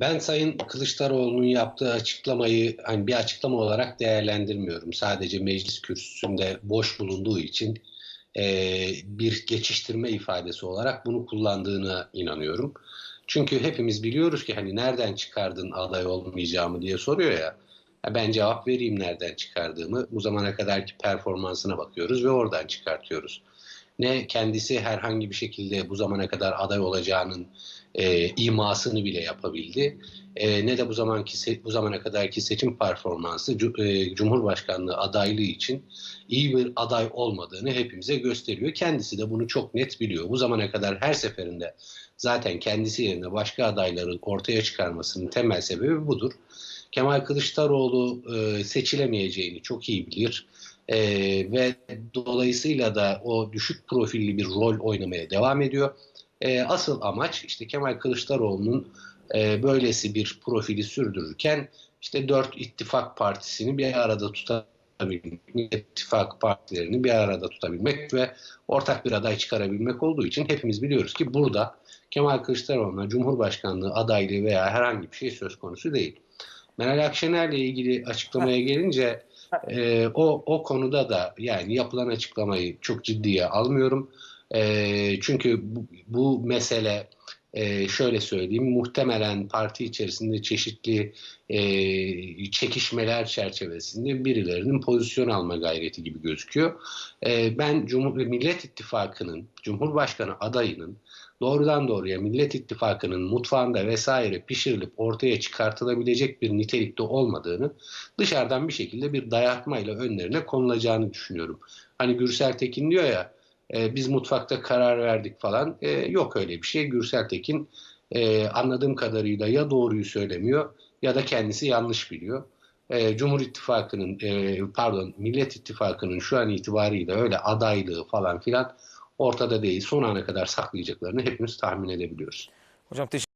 Ben Sayın Kılıçdaroğlu'nun yaptığı açıklamayı hani bir açıklama olarak değerlendirmiyorum. Sadece meclis kürsüsünde boş bulunduğu için e, bir geçiştirme ifadesi olarak bunu kullandığına inanıyorum. Çünkü hepimiz biliyoruz ki hani nereden çıkardın aday olmayacağımı diye soruyor ya. Ben cevap vereyim nereden çıkardığımı. Bu zamana kadarki performansına bakıyoruz ve oradan çıkartıyoruz. Ne kendisi herhangi bir şekilde bu zamana kadar aday olacağının e, imasını bile yapabildi. E, ne de bu zamanki bu zamana kadarki seçim performansı e, Cumhurbaşkanlığı adaylığı için iyi bir aday olmadığını hepimize gösteriyor. Kendisi de bunu çok net biliyor. Bu zamana kadar her seferinde zaten kendisi yerine başka adayların ortaya çıkarmasının temel sebebi budur. Kemal Kılıçdaroğlu e, seçilemeyeceğini çok iyi bilir. E, ve dolayısıyla da o düşük profilli bir rol oynamaya devam ediyor. E, asıl amaç işte Kemal Kılıçdaroğlu'nun e, böylesi bir profili sürdürürken işte dört ittifak partisini bir arada tutabilmek, ittifak partilerini bir arada tutabilmek ve ortak bir aday çıkarabilmek olduğu için hepimiz biliyoruz ki burada Kemal Kılıçdaroğlu'na Cumhurbaşkanlığı adaylığı veya herhangi bir şey söz konusu değil. Meral Akşener'le ilgili açıklamaya gelince e, o o konuda da yani yapılan açıklamayı çok ciddiye almıyorum. E, çünkü bu, bu mesele e, şöyle söyleyeyim muhtemelen parti içerisinde çeşitli e, çekişmeler çerçevesinde birilerinin pozisyon alma gayreti gibi gözüküyor. E, ben Cumhur Millet İttifakı'nın Cumhurbaşkanı adayının doğrudan doğruya Millet İttifakı'nın mutfağında vesaire pişirilip ortaya çıkartılabilecek bir nitelikte olmadığını dışarıdan bir şekilde bir dayatmayla önlerine konulacağını düşünüyorum. Hani Gürsel Tekin diyor ya e, biz mutfakta karar verdik falan. E, yok öyle bir şey. Gürsel Tekin e, anladığım kadarıyla ya doğruyu söylemiyor ya da kendisi yanlış biliyor. E, Cumhur İttifakı'nın e, pardon Millet İttifakı'nın şu an itibariyle öyle adaylığı falan filan ortada değil. Son ana kadar saklayacaklarını hepimiz tahmin edebiliyoruz. Hocam teşekkür